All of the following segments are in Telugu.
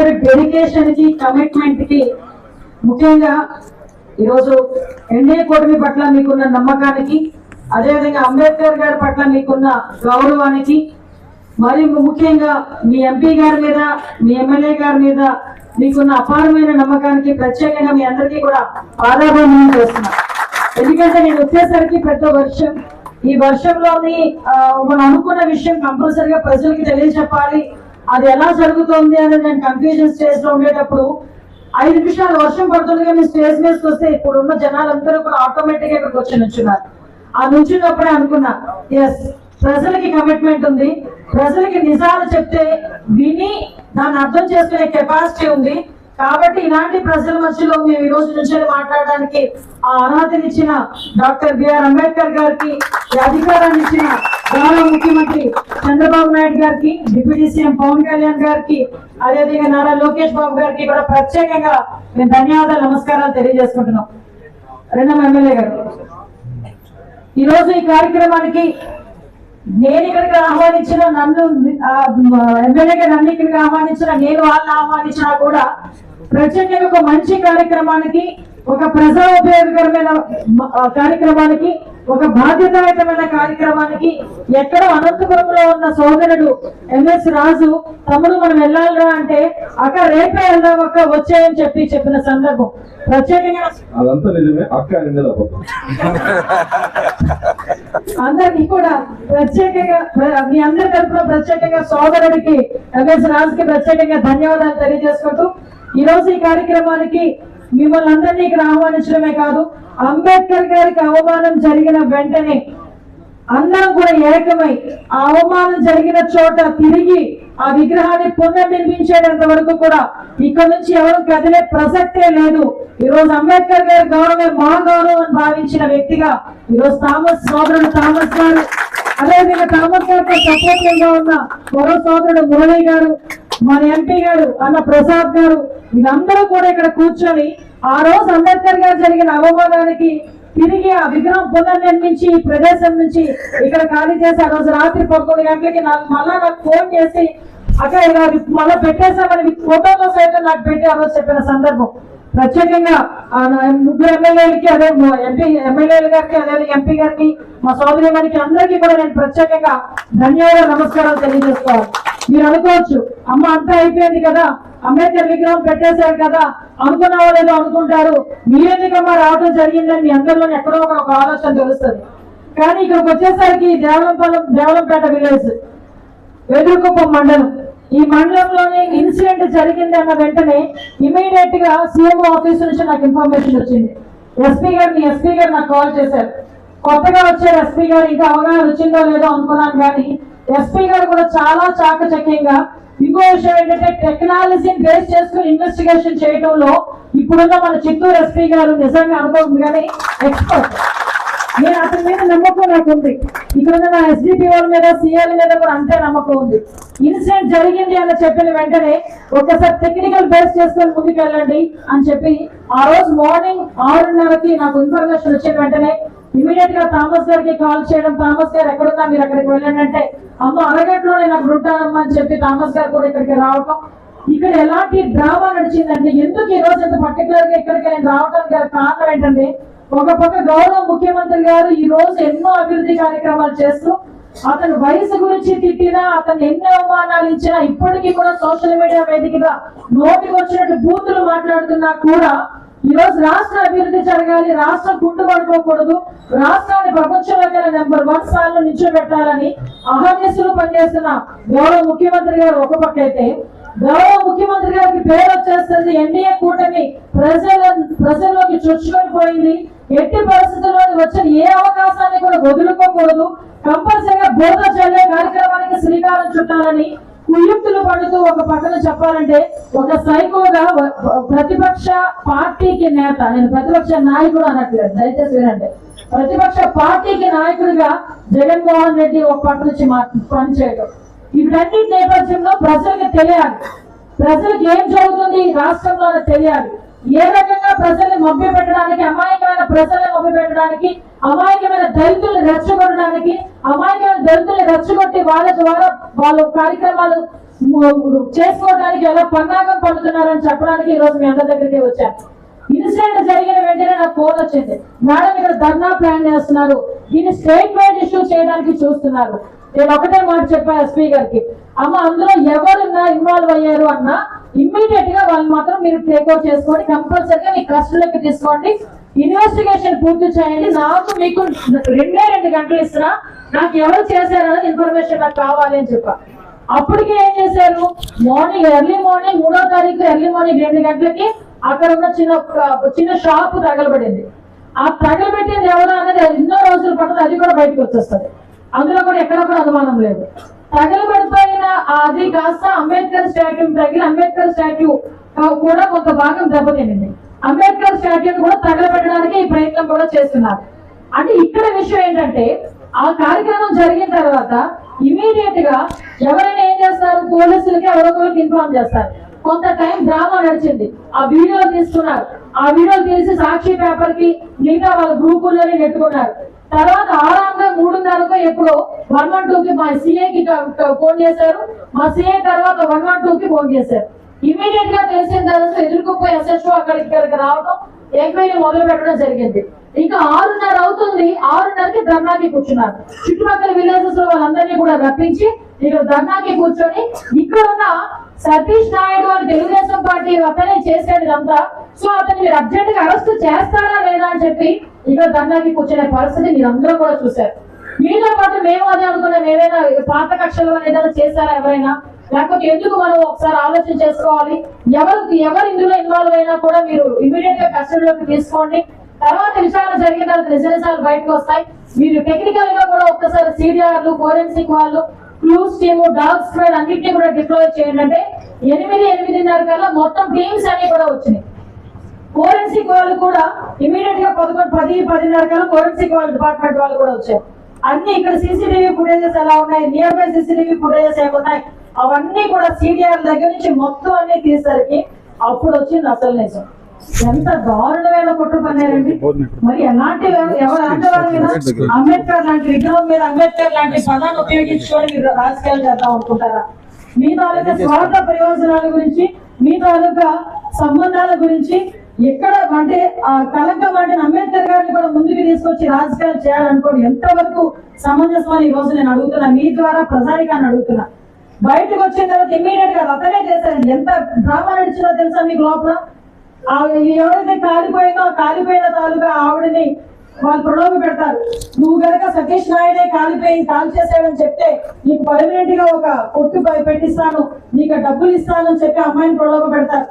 డెడికేషన్కి కమిట్మెంట్కి ముఖ్యంగా ఈరోజు ఎన్డీఏ కూటమి పట్ల మీకున్న నమ్మకానికి అదేవిధంగా అంబేద్కర్ గారి పట్ల మీకున్న గౌరవానికి మరి ముఖ్యంగా మీ ఎంపీ గారి మీద మీ ఎమ్మెల్యే గారి మీద మీకున్న అపారమైన నమ్మకానికి ప్రత్యేకంగా మీ అందరికీ కూడా ఆధారభూమి చేస్తున్నా. ఎందుకంటే నేను వచ్చేసరికి పెద్ద వర్షం. ఈ వర్షంలోని మనం అనుకున్న విషయం కంపల్సరిగా ప్రజలకి తెలియజెప్పాలి. అది ఎలా జరుగుతుంది అని నేను కన్ఫ్యూజన్ స్టేజ్లో ఉండేటప్పుడు ఐదు నిమిషాలు వర్షం పడుతుండగా మీ స్టేజ్ మీదకి వస్తే ఇప్పుడు ఉన్న జనాలందరూ కూడా ఆటోమేటిక్గా ఇక్కడికి వచ్చి నుంచున్నారు. ఆ నుంచినప్పుడే అనుకున్నా ఎస్ ప్రజలకి కమిట్మెంట్ ఉంది. ప్రజలకి నిజాలు చెప్తే విని దాన్ని అర్థం చేసుకునే కెపాసిటీ ఉంది. కాబట్టి ఇలాంటి ప్రజల మధ్యలో మేము ఈ రోజు నుంచి మాట్లాడడానికి ఆ అర్హతనిచ్చిన డాక్టర్ బిఆర్ అంబేద్కర్ గారికి ఈ అధికారాన్ని ఇచ్చిన గౌరవ ముఖ్యమంత్రి చంద్రబాబు నాయుడు గారికి డిప్యూటీ సీఎం పవన్ కళ్యాణ్ గారికి అదేవిధంగా నారా లోకేష్ బాబు గారికి కూడా ప్రత్యేకంగా మేము ధన్యవాదాలు నమస్కారాలు తెలియజేసుకుంటున్నాం. రెండవ ఎమ్మెల్యే గారు ఈ రోజు ఈ కార్యక్రమానికి నేను ఇక్కడికి ఆహ్వానించిన నన్ను ఎమ్మెల్యేగా నన్ను ఇక్కడికి ఆహ్వానించిన నేను వాళ్ళని ఆహ్వానించినా కూడా ప్రత్యేకంగా ఒక మంచి కార్యక్రమానికి ఒక ప్రజా ఉపయోగకరమైన కార్యక్రమానికి ఒక బాధ్యతాయుతమైన కార్యక్రమానికి ఎక్కడో అనంతపురంలో ఉన్న సోదరుడు ఎంఎస్ రాజు తమ్ముడు మనం వెళ్ళాలిరా అంటే అక్క రేపే వెళ్దాం అక్క వచ్చాయని చెప్పి చెప్పిన సందర్భం. ప్రత్యేకంగా అదంతా నిజమే. అక్క అనేది అబద్ధం అందరికి కూడా ప్రత్యేకంగా ప్ర- మీ అందరి తరఫున ప్రత్యేకంగా సోదరుడికి ఎంఎస్ రాజుకి ప్రత్యేకంగా ధన్యవాదాలు తెలియజేసుకుంటూ ఈరోజు ఈ కార్యక్రమానికి మిమ్మల్ని అందరినీ ఇక్కడ ఆహ్వానించడమే కాదు అంబేద్కర్ గారికి అవమానం జరిగిన వెంటనే అందరం కూడా ఏకమై ఆ అవమానం జరిగిన చోట తిరిగి ఆ విగ్రహాన్ని పునర్నిర్మించేటంత వరకు కూడా ఇక్కడ నుంచి ఎవరు కదిలే ప్రసక్తే లేదు. ఈ రోజు అంబేద్కర్ గారి గౌరవమే మా గౌరవం అని భావించిన వ్యక్తిగా ఈ రోజు థామస్ సోదరుడు థామస్ గారు అదేవిధంగా థామస్ గారితో సపోర్టివ్గా ఉన్న మరో సోదరుడు మురళి గారు మన ఎంపీ గారు అన్న ప్రసాద్ గారు వీళ్ళందరూ కూడా ఇక్కడ కూర్చొని ఆ రోజు అంబేద్కర్ గారు జరిగిన అవమానానికి తిరిగి ఆ విగ్రహం పునర్నిర్మించి ఈ ప్రదేశం నుంచి ఇక్కడ ఖాళీ చేసి ఆ రోజు రాత్రి పదకొండు గంటలకి నాకు మళ్ళా నాకు ఫోన్ చేసి అక్కడ ఇలా మళ్ళీ పెట్టేశామని ఫోటోతో సైతం నాకు పెట్టి ఆ రోజు చెప్పిన సందర్భం. ప్రత్యేకంగా ముగ్గురు ఎమ్మెల్యేలకి అదే ఎంపీ ఎమ్మెల్యేల గారికి అదే ఎంపీ గారికి మా సోదరి గారికి అందరికీ కూడా నేను ప్రత్యేకంగా ధన్యవాదాలు నమస్కారాలు తెలియజేసుకోవాలి మీరు అనుకోవచ్చు అమ్మ అంతా అయిపోయింది కదా అంబేద్కర్ విగ్రహం పెట్టేశారు కదా అనుకున్నావో లేదో అనుకుంటారు. మీరెందుకమ్మా రావడం జరిగిందని మీ అందరిలో ఎక్కడో ఒక ఆలోచన తెలుస్తుంది. కానీ ఇక్కడికి వచ్చేసరికి దేవలంపాలెం దేవలంపేట విలేజ్ వెదురుకుప్పం మండలం. ఈ మండలంలోనే ఇన్సిడెంట్ జరిగింది అన్న వెంటనే ఇమీడియట్గా సీఎం ఆఫీస్ నుంచి నాకు ఇన్ఫర్మేషన్ వచ్చింది. ఎస్పీ గారిని ఎస్పీ గారు నాకు కాల్ చేశారు. కొత్తగా వచ్చారు ఎస్పీ గారు ఇంకా అవగాహన వచ్చిందో లేదో అనుకున్నాను కానీ ఎస్పీ గారు కూడా చాలా చాకచక్యంగా ఇంకో విషయం ఏంటంటే టెక్నాలజీని బేస్ చేసుకుని ఇన్వెస్టిగేషన్ చేయడంలో ఇప్పుడున్న మన చిత్తూరు ఎస్పీ గారు నిజంగా అనుభవం కానీ ఎక్స్పర్ట్ నేను అతని మీద నమ్మకం నాకు ఉంది. ఇక్కడ నా ఎస్డిపి వాళ్ళ మీద సిఎల్ మీద కూడా అంతే నమ్మకం ఉంది. ఇన్సిడెంట్ జరిగింది అని చెప్పిన వెంటనే ఒకసారి టెక్నికల్ బేస్ చేసుకొని ముందుకు వెళ్ళండి అని చెప్పి ఆ రోజు మార్నింగ్ ఆరున్నరకి నాకు ఇన్ఫర్మేషన్ వచ్చిన వెంటనే ఇమీడియట్గా థామస్ గారికి కాల్ చేయడం. థామస్ గారు ఎక్కడున్నా మీరు అక్కడికి వెళ్ళండి అంటే అమ్మ అరగంటలోనే నాకు ఉంటానమ్మా అని చెప్పి థామస్ గారు కూడా ఇక్కడికి రావటం. ఇక్కడ ఎలాంటి డ్రామా నడిచిందంటే ఎందుకు ఈ రోజు ఇంత పర్టికులర్గా ఇక్కడికి నేను రావటం గల కారణం ఏంటంటే ఒక పక్క గౌరవ ముఖ్యమంత్రి గారు ఈ రోజు ఎన్నో అభివృద్ధి కార్యక్రమాలు చేస్తూ అతని వయసు గురించి తిట్టినా అతను ఎన్ని అవమానాలు ఇచ్చినా ఇప్పటికీ కూడా సోషల్ మీడియా వేదికగా నోటికి వచ్చినట్టు బూతులు మాట్లాడుతున్నా కూడా ఈ రోజు రాష్ట్ర అభివృద్ధి జరగాలి రాష్ట్రం కుంటుపడిపోకూడదు రాష్ట్రాన్ని ప్రపంచంలో గల నెంబర్ వన్ స్థానంలో నిల్చోబెట్టాలని అహర్నిశలు పనిచేస్తున్న గౌరవ ముఖ్యమంత్రి గారు ఒక పక్క అయితే గౌరవ ముఖ్యమంత్రి గారికి పేరు వచ్చేస్తుంది ఎన్డీఏ కూటమి ప్రజల ప్రజల్లోకి చొచ్చుకొని పోయింది. ఎట్టి పరిస్థితుల్లో వచ్చిన ఏ అవకాశాన్ని కూడా వదులుకోకూడదు. కంపల్సరిగా బోధ చల్లే కార్యక్రమానికి శ్రీకారం చుట్టాలని కుయుక్తులు పడుతూ ఒక పక్కన చెప్పాలంటే ఒక సైకోగా ప్రతిపక్ష పార్టీకి నేత నేను ప్రతిపక్ష నాయకుడు అనట్లేదు దయచేసి వినండి. ప్రతిపక్ష పార్టీకి నాయకుడిగా జగన్మోహన్ రెడ్డి ఒక పక్క నుంచి పనిచేయడం. ఇవన్నీ నేపథ్యంలో ప్రజలకు తెలియాలి. ప్రజలకు ఏం జరుగుతుంది రాష్ట్రంలో తెలియాలి. ఏ రకంగా ప్రజల్ని మభ్య పెట్టడానికి అమాయకమైన ప్రజల్ని మభ్య పెట్టడానికి అమాయకమైన దళితుల్ని రెచ్చగొట్టడానికి అమాయకమైన దళితుల్ని రెచ్చగొట్టి వాళ్ళ ద్వారా వాళ్ళ కార్యక్రమాలు చేసుకోవడానికి ఎలా పన్నాగం పడుతున్నారని చెప్పడానికి ఈ రోజు మీ అందరి దగ్గరికి వచ్చాను ఇన్సిడెంట్ జరిగిన వెంటనే నాకు ఫోన్ వచ్చింది. మేడం ఇక్కడ ధర్నా ప్లాన్ చేస్తున్నారు. దీన్ని స్టేట్మెంట్ ఇష్యూ చేయడానికి చూస్తున్నారు. నేను ఒకటే మాట చెప్పాను ఎస్పీ గారికి. అమ్మ అందులో ఎవరున్నా ఇన్వాల్వ్ అయ్యారు అన్నా ఇమ్మీడియట్గా వాళ్ళు మాత్రం మీరు టేక్ అవుట్ చేసుకోండి. కంపల్సరీగా మీ కస్టడీలోకి తీసుకోండి. ఇన్వెస్టిగేషన్ పూర్తి చేయండి. నాకు మీకు రెండే రెండు గంటలు ఇస్తున్నా. నాకు ఎవరు చేశారన్నది ఇన్ఫర్మేషన్ నాకు కావాలి అని చెప్పా. అప్పటికి ఏం చేశారు? మార్నింగ్ ఎర్లీ మార్నింగ్ మూడో తారీఖు ఎర్లీ మార్నింగ్ రెండు గంటలకి అక్కడ ఉన్న చిన్న చిన్న షాప్ తగలబడింది. ఆ తగలబెట్టింది ఎవరు అనేది ఎన్నో రోజులు పడుతుంది అది కూడా బయటకు వచ్చేస్తుంది. అందులో కూడా ఎక్కడ కూడా అనుమానం లేదు. తగలబడిపోయిన అది కాస్త అంబేద్కర్ స్టాట్యూ తగిలి అంబేద్కర్ స్టాట్యూ కూడా కొంత భాగం దెబ్బతినింది. అంబేద్కర్ స్టాట్యూని కూడా తగలబెట్టడానికి ఈ ప్రయత్నం కూడా చేస్తున్నారు. అంటే ఇక్కడ విషయం ఏంటంటే ఆ కార్యక్రమం జరిగిన తర్వాత ఇమీడియట్గా ఎవరైనా ఏం చేస్తారు? పోలీసులకి ఎవరొకరికి ఇన్ఫార్మ్ చేస్తారు. కొంత టైం డ్రామా నడిచింది. ఆ వీడియో తీసుకున్నారు ఆ వీడియో తీసి సాక్షి పేపర్కి మిగతా వాళ్ళ గ్రూపుల్లోనే నెట్టుకున్నారు తర్వాత ఆరాంగా మూడున్నరకు ఎప్పుడో వన్ వన్ టూ కి మా సిఏకి ఫోన్ చేశారు. మా సిఏ తర్వాత వన్ వన్ టూ కి ఫోన్ చేశారు. ఇమీడియట్గా తెలిసిన తర్వాత ఎదుర్కొపోయి ఎస్ఎస్ఓ అక్కడికి ఇక్కడికి రావడం ఎంక్వైరీ మొదలు పెట్టడం జరిగింది. ఇంకా ఆరున్నర అవుతుంది. ఆరున్నరకి ధర్నాకి కూర్చున్నారు. చుట్టుపక్కల విలేజెస్లో వాళ్ళందరినీ కూడా రప్పించి ఇక్కడ ధర్నాకి కూర్చొని ఇక్కడ ఉన్న సతీష్ నాయుడు అని తెలుగుదేశం పార్టీ అతనే చేశాడు ఇదంతా సో అతన్ని మీరు అర్జెంట్గా అరెస్ట్ చేస్తారా లేదా అని చెప్పి ఇక్కడ ధర్నాకి కూర్చునే పరిస్థితి మీరు అందరూ కూడా చూశారు. మీతో పాటు మేము అదే అనుకున్నాం ఏదైనా పాత కక్షలు ఏదైనా చేశారా ఎవరైనా? లేకపోతే ఎందుకు మనం ఒకసారి ఆలోచన చేసుకోవాలి? ఎవరు ఎవరు ఇందులో ఇన్వాల్వ్ అయినా కూడా మీరు ఇమీడియట్గా కస్టడీలోకి తీసుకోండి. తర్వాత విషయాలు జరిగిన తర్వాత రిజల్ట్స్ బయటకు వస్తాయి. మీరు టెక్నికల్గా కూడా ఒక్కసారి సీడిఆర్లు ఫోరెన్సిక్ వాళ్ళు క్లూస్ టీము డాగ్ స్క్వేర్ అన్నింటినీ కూడా డిప్లాయ్ చేయండి. అంటే ఎనిమిది ఎనిమిదిన్నర కల్లా మొత్తం టీమ్స్ అన్ని కూడా వచ్చినాయి. ఫోరెన్సిక్ వాళ్ళు కూడా ఇమీడియట్గా పదకొండు పది పదిన్నర కల్లా ఫోరెన్సిక్ వాళ్ళ డిపార్ట్మెంట్ వాళ్ళు కూడా వచ్చారు. అన్ని ఇక్కడ సీసీటీవీ ఫుటేజెస్ ఎలా ఉన్నాయి? నియర్ బై సీసీటీవీ ఫుటేజెస్ ఏమున్నాయి అవన్నీ కూడా సిడిఆర్ దగ్గర నుంచి మొత్తం అన్ని తీసేసరికి అప్పుడు వచ్చింది అసలు నిజం. ఎంత దారుణమైన కుట్ర పన్నారండి. మరి ఎలాంటి ఎవరు ఎలాంటి మీద అంబేద్కర్ లాంటి విగ్రహం మీద అంబేద్కర్ లాంటి పదాన్ని ఉపయోగించుకొని మీరు రాజకీయాలు చేద్దాం అనుకుంటారా? మీ తాలూకా స్వార్థ ప్రయోజనాల గురించి మీ తాలూకా సంబంధాల గురించి ఎక్కడ అంటే ఆ కలంకం అంటే అంబేద్కర్ గారిని కూడా ముందుకు తీసుకొచ్చి రాజకీయాలు చేయాలనుకోండి. ఎంతవరకు సమంజసం అని ఈ రోజు నేను అడుగుతున్నా మీ ద్వారా ప్రజానికాన్ని అడుగుతున్నా. బయటకు వచ్చిన తర్వాత ఇమ్మీడియట్గా రతనే చేశారండి. ఎంత డ్రామా నడిచిందో తెలుసా మీకు లోపల? ఆ ఎవరైతే కాలిపోయిందో కాలిపోయిన తాలూకా ఆవిడని వాళ్ళు ప్రలోభ పెడతారు. నువ్వు గనక సతీష్ నాయుడే కాలిపోయి కాల్ చేసాడని చెప్తే నీకు పర్మనెంట్గా ఒక కొట్టు పెట్టిస్తాను నీకు డబ్బులు ఇస్తాను అని చెప్పి అమ్మాయిని ప్రలోభ పెడతారు.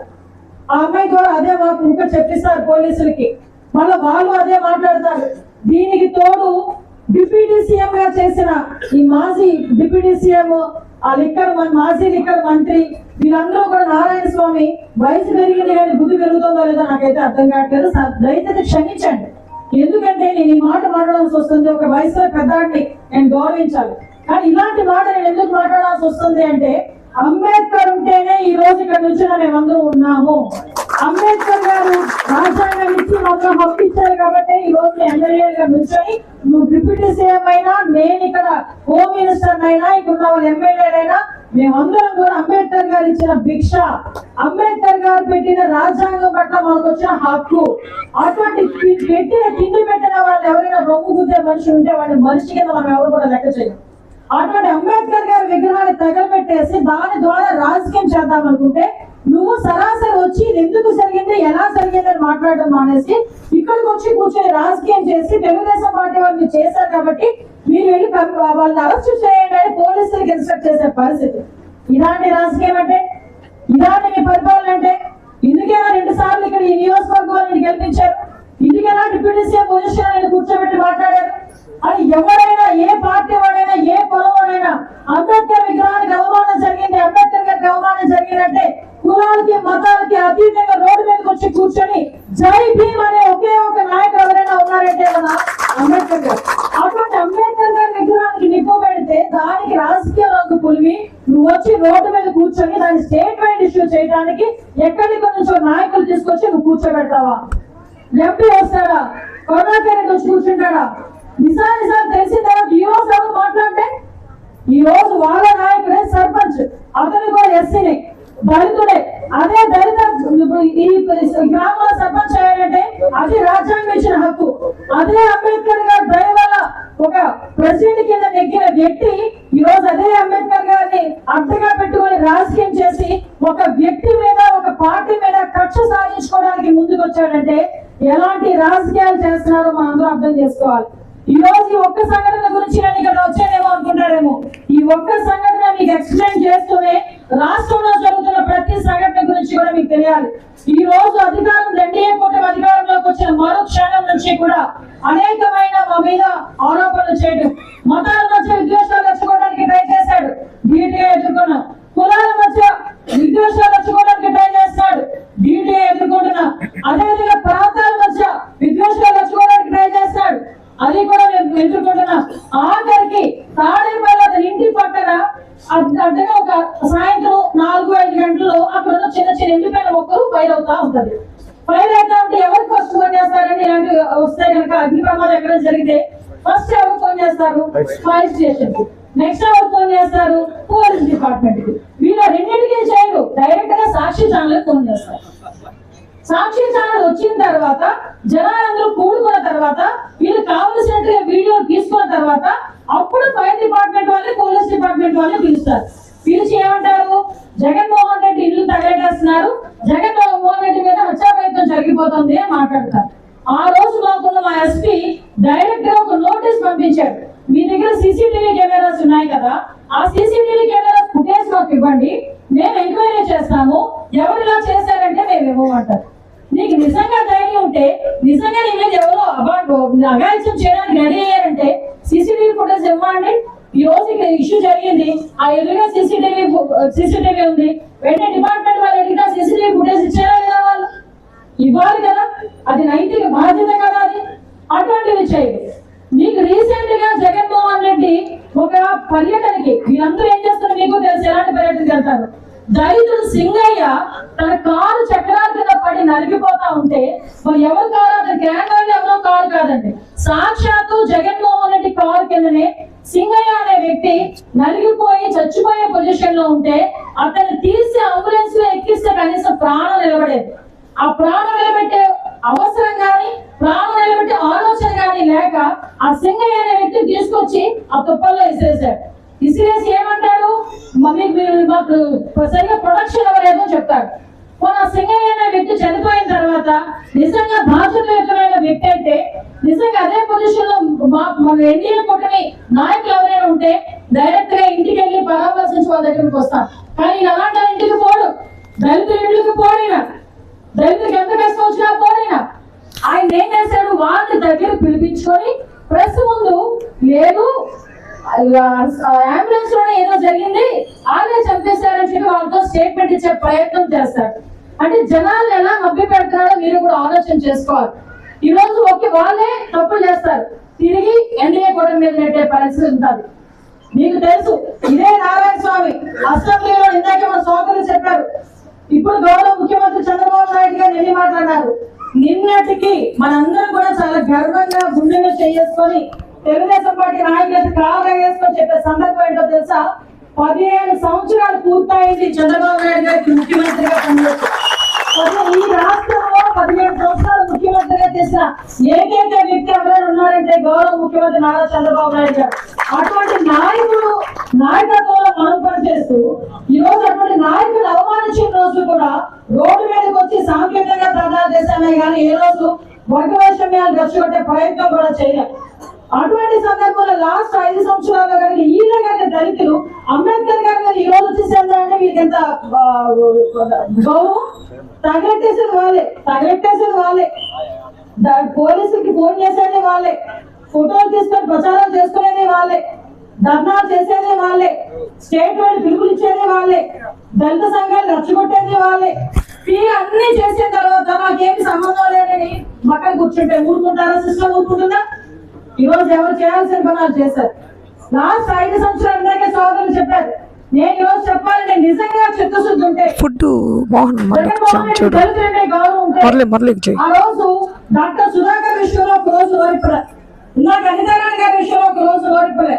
ఆ అమ్మాయి ద్వారా అదే మాకు ఇంకా చెప్పిస్తారు పోలీసులకి. మళ్ళీ వాళ్ళు అదే మాట్లాడతారు. దీనికి తోడు డిప్యూటీ సీఎం గా చేసిన ఈ మాజీ డిప్యూటీ సీఎం ఆ లిక్కర్ మాజీ లిక్కర్ మంత్రి వీళ్ళందరూ కూడా నారాయణ స్వామి వయసు పెరిగింది కానీ బుద్ధి పెరుగుతుందో లేదో నాకైతే అర్థం కావట్లేదు. దయచేసి క్షమించండి. ఎందుకంటే నేను ఈ మాట మాట్లాడాల్సి వస్తుంది. ఒక వయసులో పెద్దాడిని నేను గౌరవించాలి. కానీ ఇలాంటి మాట నేను ఎందుకు మాట్లాడాల్సి వస్తుంది అంటే అంబేద్కర్ ఉంటేనే ఈ రోజు ఇక్కడ నుంచి మేమందరూ ఉన్నాము. అంబేద్కర్ గారు రాజ్యాంగం ఇచ్చి మాకు హక్కు ఇచ్చారు కాబట్టి ఈ రోజు ఎమ్మెల్యేగా నిల్చొని నువ్వు డిప్యూటీ సీఎం అయినా నేను ఇక్కడ హోమ్ మినిస్టర్ అయినా ఇక్కడ ఉన్న వాళ్ళు ఎమ్మెల్యేలైనా మేమందరం కూడా అంబేద్కర్ గారు ఇచ్చిన భిక్ష అంబేద్కర్ గారు పెట్టిన రాజ్యాంగం పట్ల మనకు వచ్చిన హక్కు. అటువంటి పెట్టిన తిండి పెట్టిన వాళ్ళు ఎవరైనా రొమ్ము గుద్దే మనిషి ఉంటే వాడి మనిషి కింద మనం ఎవరు కూడా లెక్క చేయం అటువంటి అంబేద్కర్ గారి విగ్రహాన్ని తగలబెట్టేసి దాని ద్వారా రాజకీయం చేద్దాం అనుకుంటే నువ్వు సరాసరి వచ్చి ఇది ఎందుకు జరిగింది ఎలా జరిగింది అని మాట్లాడడం మానేసి ఇక్కడికి వచ్చి కూర్చొని రాజకీయం చేసి తెలుగుదేశం పార్టీ వాళ్ళు చేశారు కాబట్టి మీరు వెళ్ళి వాళ్ళని అరెస్ట్ చేయండి అని పోలీసులకు ఇన్స్ట్రక్ట్ చేసే పరిస్థితి. ఇలాంటి రాజకీయం అంటే ఇలాంటి మీ పరిపాలన అంటే ఇందుకేమో రెండు సార్లు ఇక్కడ ఈ నియోజకవర్గం గెలిపించారు? ఇందుకేనా డిప్యూటీ సీఎం పొజిషన్ కూర్చోబెట్టి మాట్లాడారు? అని ఎవరైనా ఏ పార్టీ వాడైనా ఏ కులవాడైనా అంబేద్కర్ విగ్రహానికి అవమానం జరిగింది అంబేద్కర్ గారికి అవమానం జరిగిందంటే కులాలకి మతాలకి అతీతంగా రోడ్డు మీదకి వచ్చి కూర్చొని జై భీమ్ అనే ఒకే ఒక నాయకుడు ఎవరైనా ఉన్నారంటే మన అంబేద్కర్ గారు. అటువంటి అంబేద్కర్ గారి విగ్రహానికి నిప్పు పెడితే దానికి రాజకీయ రంగు పులివి నువ్వు వచ్చి రోడ్డు మీద కూర్చొని దాని స్టేట్మెంట్ ఇష్యూ చేయడానికి ఎక్కడికి నుంచో నాయకులు తీసుకొచ్చి నువ్వు కూర్చోబెడతావా? ఎంపీ వస్తాడా? కరుణాకర్ వచ్చి కూర్చుంటాడా? నిజాలు నిజాలు తెలిసిన తర్వాత ఈ రోజు ఎవరు మాట్లాడితే? ఈ రోజు వాళ్ళ నాయకుడే సర్పంచ్ అతను కూడా ఎస్సీనే దళితుడే. అదే దళిత ఈ గ్రామంలో సర్పంచ్ అయ్యాడంటే అది రాజ్యాంగం ఇచ్చిన హక్కు. అదే అంబేద్కర్ గారు దయ వల్ల ఒక ప్రెసిడెంట్ కింద నెగ్గిన వ్యక్తి ఈ రోజు అదే అంబేద్కర్ గారిని అడ్డగా పెట్టుకొని రాజకీయం చేసి ఒక వ్యక్తి మీద ఒక పార్టీ మీద కక్ష సాధించుకోవడానికి ముందుకు వచ్చాడంటే ఎలాంటి రాజకీయాలు చేస్తున్నారో మనం అర్థం చేసుకోవాలి ఈ రోజు ఈ ఒక్క సంఘటన గురించి నేను ఇక్కడ వచ్చానేమో అనుకుంటారేమో ఈ ఒక్క సంఘటన మీకు ఎక్స్ప్లెయిన్ చేస్తూనే రాష్ట్రంలో జరుగుతున్న ప్రతి సంఘటన గురించి కూడా మీకు తెలియాలి ఈ రోజు అధికారం ఎన్డీఏ కూటమి అధికారంలోకి వచ్చిన మరో క్షణం నుంచి కూడా అనేకమైన మా మీద ఆరోపణలు చేయడం మతాల మధ్య విద్వేషాలు తెచ్చుకోవడానికి ట్రై చేశాడు ధీటుగా ఎదుర్కొన్నాం కులాల మధ్య విద్వేషాలు తెచ్చుకోవడానికి ట్రై చేస్తాడు ధీటుగా ఎదుర్కొంటున్నాం అదేవిధంగా ప్రాంతాల మధ్య విద్వేషాలు తెచ్చుకోవడానికి ట్రై చేస్తాడు అది కూడా మేము ఎదుర్కొంటున్నాం ఆఖరికి తాడేపల్లి అతని ఇంటి పక్కన అడ్- అడ్డగా ఒక సాయంత్రం నాలుగు ఐదు గంటల్లో అక్కడ ఉన్న చిన్న చిన్న ఎండిపోయిన మొక్కలు ఫైర్ అవుతా ఉంటది ఫైర్ అవుతా ఉంటే ఎవరికి ఫస్ట్ ఫోన్ చేస్తారని ఇలాంటి వస్తే కనుక అగ్ని ప్రమాదం ఎక్కడ జరిగితే ఫస్ట్ ఎవరు ఫోన్ చేస్తారు ఫైర్ స్టేషన్కి నెక్స్ట్ ఎవరు ఫోన్ చేస్తారు పోలీస్ డిపార్ట్మెంట్కి వీళ్ళ రెండింటికి చేయరు డైరెక్ట్గా సాక్షి ఛానల్ ఫోన్ చేస్తారు సాక్షి ఛానల్ వచ్చిన తర్వాత జనాలందరూ కూడుకున్న తర్వాత వీళ్ళు కావలసినట్టుగా వీడియో తీసుకున్న తర్వాత అప్పుడు ఫైర్ డిపార్ట్మెంట్ వాళ్ళే పోలీస్ డిపార్ట్మెంట్ వాళ్ళే పిలుస్తారు. పిలిచి ఏమంటారు? జగన్మోహన్ రెడ్డి ఇల్లు తగలటేస్తున్నారు జగన్మోహన్ రెడ్డి మీద హత్యా ప్రయత్నం జరిగిపోతుంది అని మాట్లాడతారు. ఆ రోజు మాకున్న మా ఎస్పీ డైరెక్ట్గా ఒక నోటీస్ పంపించాడు. మీ దగ్గర సీసీటీవీ కెమెరాస్ ఉన్నాయి కదా? ఆ సీసీటీవీ కెమెరాస్ ఫుటేజ్ మాకు ఇవ్వండి. మేము ఎంక్వైరీ చేస్తాము. ఎవరు ఇలా చేశారంటే మేము ఇవ్వమంటారు. నీకు నిజంగా ధైర్యం ఉంటే నిజంగా నీ మీద ఎవరో అవార్డు చేయడానికి రెడీ అయ్యారంటే సీసీటీవీ ఫుటేజ్ ఇవ్వండి. ఈ రోజు ఇక్కడ ఇష్యూ జరిగింది. ఆ ఎదురుగా సీసీటీవీ సీసీటీవీ ఉంది. వెంటనే డిపార్ట్మెంట్ వాళ్ళు అడిగితే సీసీటీవీ ఫుటేజ్ ఇచ్చారా లేదా వాళ్ళు? ఇవ్వాలి కదా. అది నైతిక బాధ్యత కదా అది. అటువంటివి చేయండి. మీకు రీసెంట్గా జగన్మోహన్ రెడ్డి ఒక పర్యటనకి మీరందరూ ఏం చేస్తారు మీకు తెలుసు ఎలాంటి పర్యటనకి వెళ్తారు? దళితుడు సింగయ్య తన కారు చక్రాల కింద పడి నలిగిపోతా ఉంటే మరి ఎవరు కారు? అతని గ్రాండ్ ఎవరో కారు కాదండి. సాక్షాత్తు జగన్మోహన్ రెడ్డి కారు కిందనే సింగయ్య అనే వ్యక్తి నలిగిపోయి చచ్చిపోయే పొజిషన్లో ఉంటే అతను తీసి అంబులెన్స్లో ఎక్కిస్తే కనీసం ప్రాణం నిలబడేది. ఆ ప్రాణం నిలబెట్టే అవసరం గాని ప్రాణం నిలబెట్టే ఆలోచన గాని లేక ఆ సింగయ్య అనే వ్యక్తిని తీసుకొచ్చి ఆ తుప్పల్లో వేసేసాడు విసిరేసి ఏమంటాడు మమ్మీ మీరు మాకు సరిగా ప్రొడక్షన్ అవ్వలేదో చెప్తాడు మన సింగయ్య అనే వ్యక్తి చనిపోయిన తర్వాత నిజంగా బాధ్యతయుతమైన వ్యక్తి అయితే నిజంగా అదే పొజిషన్లో మా మన ఎన్డీఏ కూటమి నాయకులు ఎవరైనా ఉంటే డైరెక్ట్గా ఇంటికి వెళ్ళి పరామర్శించి వాళ్ళ దగ్గరికి వస్తాం కానీ అలాంటి ఇంటికి పోడు. దళితుల ఇంటికి పోడినా. దళితులకు ఎంత కష్టం వచ్చినా పోడినా. ఆయన ఏం చేశాడు? వాళ్ళ దగ్గర పిలిపించుకొని ప్రెస్ ముందు లేదు అంబులెన్స్లోనే ఏదో జరిగింది. వాళ్ళే చంపేశారని చెప్పి వాళ్ళతో స్టేట్మెంట్ ఇచ్చే ప్రయత్నం చేస్తారు. అంటే జనాలు ఎలా మభ్య పెడుతున్నారో మీరు కూడా ఆలోచన చేసుకోవాలి. ఈ రోజు ఓకే వాళ్ళే తప్పులు చేస్తారు. తిరిగి ఎన్డీఏ కూడా మీద పెట్టే పరిస్థితి ఉంటుంది. మీకు తెలుసు ఇదే నారాయణ స్వామి అసెంబ్లీలో ఇందాక మన సోదరులు చెప్పారు. ఇప్పుడు గౌరవ ముఖ్యమంత్రి చంద్రబాబు నాయుడు గారు ఎన్ని మాట్లాడినారు? నిన్నటికి మనందరం కూడా చాలా గర్వంగా గుండె చేసుకొని తెలుగుదేశం పార్టీ నాయకులైతే కాగా వేసుకొని చెప్పే సందర్భం ఏంటో తెలుసా? పదిహేను సంవత్సరాలు పూర్తయింది చంద్రబాబు నాయుడు గారికి ముఖ్యమంత్రిగా పనిచేసి ఈ రాష్ట్రంలో పదిహేను సంవత్సరాలు ముఖ్యమంత్రిగా చేసిన ఏకైక వ్యక్తి ఎవరైనా ఉన్నారంటే గౌరవ ముఖ్యమంత్రి నారా చంద్రబాబు నాయుడు గారు. అటువంటి నాయకుడు నాయకత్వంలో మనం పనిచేస్తూ ఈ రోజు అటువంటి నాయకుడు అవమానించిన రోజు కూడా రోడ్డు మీదకి వచ్చి సాంకేతికంగా ప్రదాలు చేశామే కానీ ఏ రోజు వర్గ వైషమ్యాలు రెచ్చగొట్టే ప్రయత్నం కూడా చేయలేదు. అటువంటి సందర్భంలో లాస్ట్ ఐదు సంవత్సరాల్లో కనుక ఈయన కనుక దళితులు అంబేద్కర్ గారు ఈ రోజు వచ్చేసేందంటే మీకు ఎంత గౌరవం? తగలెట్టేసేది వాళ్ళే తగలెట్టేసేది వాళ్ళే. పోలీసులకి ఫోన్ చేసేది వాళ్ళే. ఫోటోలు తీసుకొని ప్రచారం చేసుకునేది వాళ్ళే. ధర్నా చేసేది వాళ్ళే. స్టేట్ వాళ్ళు పిలుపులు ఇచ్చేది వాళ్ళే. దళిత సంఘాలు రచ్చగొట్టేది వాళ్ళే. ఈ అన్ని చేసిన తర్వాత మాకేమి సంబంధం లేదని మక్కలు కూర్చుంటే ఊరుకుంటారా? సిస్టమ్ ఊరుకుంటుందా? ఈ రోజు ఎవరు చేయాల్సిన పనులు చేశారు. లాస్ట్ ఐదు సంవత్సరాల దాకా సోదరులు చెప్పారు. నేను ఈ రోజు చెప్పాలి నేను నిజంగా చిత్తశుద్ధి ఉంటే ఫుడ్ చూడు. మరలే ఆ రోజు డాక్టర్ సుధాకర్ విషయంలో ఒక రోజు ఓడిపోలే. ఇందాక అనితారాయణ గారి విషయంలో ఒక రోజు ఓడిపోలే.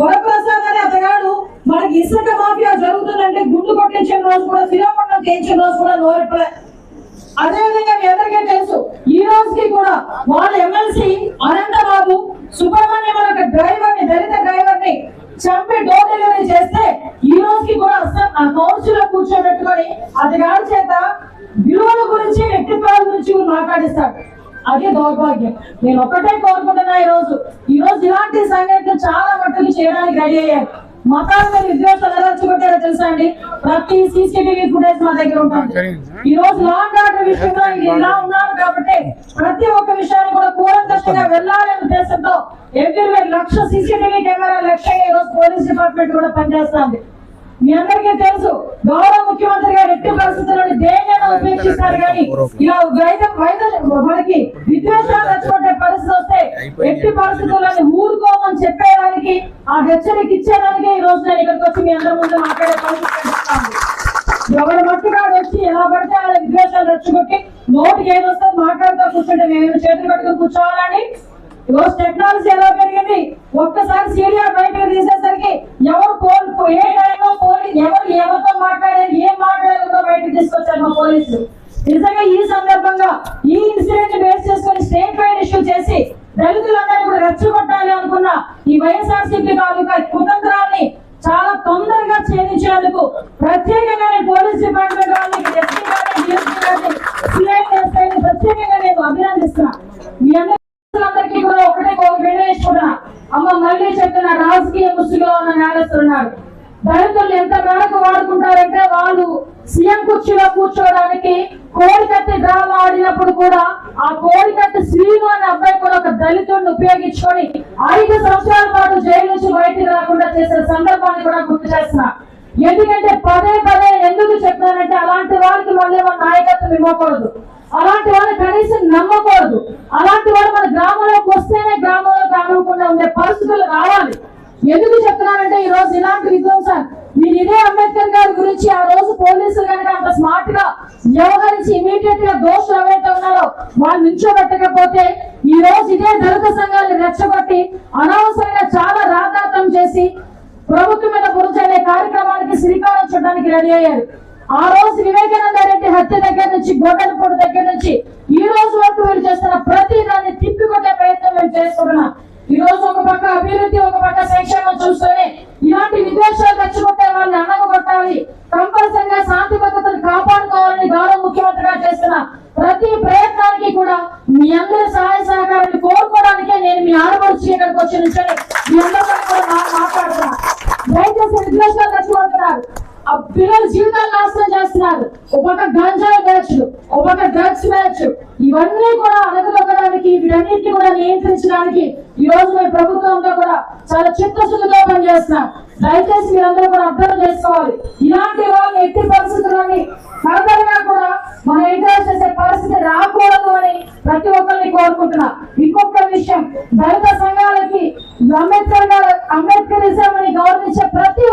వరప్రసాద్ అనే అతగాడు మనకి ఇసుక మాఫియా జరుగుతుందంటే గుండు కొట్టించిన రోజు కూడా శ్రీరామణం చేయించిన రోజు కూడా నోరెప్పలే అదే విధంగా మీ అందరికీ తెలుసు ఈ రోజుకి కూడా వాళ్ళ ఎమ్మెల్సీ అనంతబాబు సుబ్రహ్మణ్యం అనే ఒక డ్రైవర్ని దళిత డ్రైవర్ని చంపి డోర్ డెలివరీ చేస్తే ఈ రోజుకి కూడా అసలు ఆ కౌన్సిల్లో కూర్చోబెట్టుకొని అతగాడి చేత విలువల గురించి వ్యక్తిత్వాల గురించి మాట్లాడిస్తాడు. అదే దౌర్భాగ్యం. నేను ఒక్కటే కోరుకుంటున్నా ఈ రోజు ఈ రోజు ఇలాంటి సంఘటనలు చాలా మట్టుకు చేయడానికి రెడీ అయ్యాను మతాల మీద విద్వేషాలు ఎలా రెచ్చగొట్టారో తెలుసా అండి? ప్రతి సీసీటీవీ ఫుటేజ్ మా దగ్గర ఉంటుంది. ఈ రోజు లా అండ్ ఆర్డర్ విషయంలో ఇది ఇలా ఉన్నారు కాబట్టి ప్రతి ఒక్క విషయాన్ని కూడా కూలంకషంగా వెళ్ళాలనే ఉద్దేశంతో ఎవ్రీ లక్ష సీసీటీవీ కెమెరా లక్ష్యంగా ఈ రోజు పోలీస్ డిపార్ట్మెంట్ కూడా పనిచేస్తుంది మీ అందరికీ తెలుసు గౌరవ ముఖ్యమంత్రి గారు ఎట్టి పరిస్థితుల్లో దేనిని ఉపేక్షిస్తారు కానీ ఇలా వైద వైద మనకి విద్వేషాలు తెచ్చుకుంటే పరిస్థితి వస్తే ఎట్టి పరిస్థితుల్లో ఊరుకోమని చెప్పేదానికి ఆ హెచ్చరిక ఇచ్చేదానికే ఈ రోజు నేను ఇక్కడికి వచ్చి మీ అందరి ముందు మాట్లాడే పరిస్థితి ఎవరి మట్టుగా వచ్చి ఎలా పడితే వాళ్ళ విద్వేషాలు రెచ్చగొట్టి నోటికి ఏదొస్తే మాట్లాడుతూ కూర్చుంటే మేము చేతులు కట్టుకుని కూర్చోవాలని ఈరోజు టెక్నాలజీ ఎలా పెరిగింది? ఒక్కసారి సీరియల్ బయటకు తీసేసరికి ఎవరు పోల్ ఏ టైంలో పోలీ ఎవరు ఎవరితో మాట్లాడారు ఏం మాట్లాడారో బయటకు తీసుకొచ్చారు మా పోలీసులు. నిజంగా ఈ సందర్భంగా ఈ ఇన్సిడెంట్ బేస్ చేసుకొని స్టేట్ వైడ్ ఇష్యూ చేసి దళితులందరూ కూడా రెచ్చగొట్టాలి అనుకున్న ఈ వైఎస్ఆర్సీపీ తాలూకా కుతంత్రాన్ని చాలా తొందరగా ఛేదించేందుకు ప్రత్యేకంగా నేను పోలీస్ డిపార్ట్మెంట్ వాళ్ళకి ఎస్పీ గారిని ప్రత్యేకంగా నేను అభినందిస్తున్నాను మీ ఒక అమ్మ మళ్ళీ చెప్తున్నా రాజకీయ ముసుగులో ఉన్న నేరస్తున్నారు దళితులు ఎంత మేరకు వాడుకుంటారంటే వాళ్ళు సీఎం కుర్చీలో కూర్చోవడానికి కోడికత్తి డ్రామా ఆడినప్పుడు కూడా ఆ కోడికత్తి శ్రీను అనే అబ్బాయి కూడా ఒక దళితుడిని ఉపయోగించుకొని ఐదు సంవత్సరాల పాటు జైలు నుంచి బయటికి రాకుండా చేసే సందర్భాన్ని కూడా గుర్తు చేస్తున్నా. ఎందుకంటే పదే పదే ఎందుకు చెప్తానంటే అలాంటి వారికి మళ్ళీ మన నాయకత్వం ఇవ్వకూడదు. అలాంటి వాళ్ళు కనీసం నమ్మకూడదు. అలాంటి వాళ్ళు మన గ్రామంలోకి వస్తేనే గ్రామంలో కానివ్వకుండా ఉండే పరిస్థితులు రావాలి. ఎందుకు చెప్తున్నానంటే ఈ రోజు ఇలాంటి విధ్వంసం మీరు ఇదే అంబేద్కర్ గారి గురించి ఆ రోజు పోలీసులు కనుక అంత స్మార్ట్గా వ్యవహరించి ఇమీడియట్గా దోషులు ఎవరైతే ఉన్నారో వాళ్ళు నిల్చోబెట్టకపోతే ఈ రోజు ఇదే దళిత సంఘాన్ని రెచ్చగొట్టి అనవసరంగా చాలా రాఘాతం చేసి ప్రభుత్వం మీద పురుచనే కార్యక్రమానికి శ్రీకారం చూడడానికి రెడీ అయ్యారు. ఆ రోజు వివేకానంద రెడ్డి హత్య దగ్గర నుంచి గోటనపూడి దగ్గర నుంచి ఈ రోజు వరకు వీరు చేస్తున్న ప్రతి దాన్ని తిప్పికొట్టే ప్రయత్నం మేము చేసుకుంటున్నాం ఈ రోజు ఒక పక్క అభివృద్ధి ఒక పక్క సంక్షేమం చూస్తూనే ఇలాంటి విద్వేషాలు తెచ్చుకుంటే వాళ్ళని అణగొట్టాలి కంపల్సరిగా శాంతి భద్రతను కాపాడుకోవాలని గౌరవ ముఖ్యమంత్రిగా చేస్తున్న ప్రతి ప్రయత్నానికి కూడా మీ అందరి సహాయ సహకారాన్ని కోరుకోవడానికే నేను మీ ఆడపడుచు ఇక్కడికి వచ్చి నుంచి మీ అందరితో కూడా మాట్లాడుతున్నా. దయచేసి విద్వేషాలు తెచ్చుకుంటున్నారు. ఆ పిల్లల జీవితాలు నాశనం చేస్తున్నారు ఒక పక్క బ్యాచ్ ఒక పక్క డ్రగ్స్ బ్యాచ్ ఇవన్నీ కూడా అడగదొక్కడానికి వీటన్నిటిని కూడా నియంత్రించడానికి ఈ రోజు మేము ప్రభుత్వంతో కూడా చాలా చిత్తశుద్ధితో పనిచేస్తున్నాం. దయచేసి మీరందరూ కూడా అర్థం చేసుకోవాలి. ఇలాంటి వాళ్ళు ఎట్టి పరిస్థితులని ఫర్దర్గా కూడా మనం ఎంకరేజ్ చేసే పరిస్థితి రాకూడదు అని ప్రతి ఒక్కరిని కోరుకుంటున్నా. ఇంకొక విషయం దళిత సంఘాలకి అంబేద్కర్ గారు అంబేద్కరిజం అని గౌరవించే ప్రతి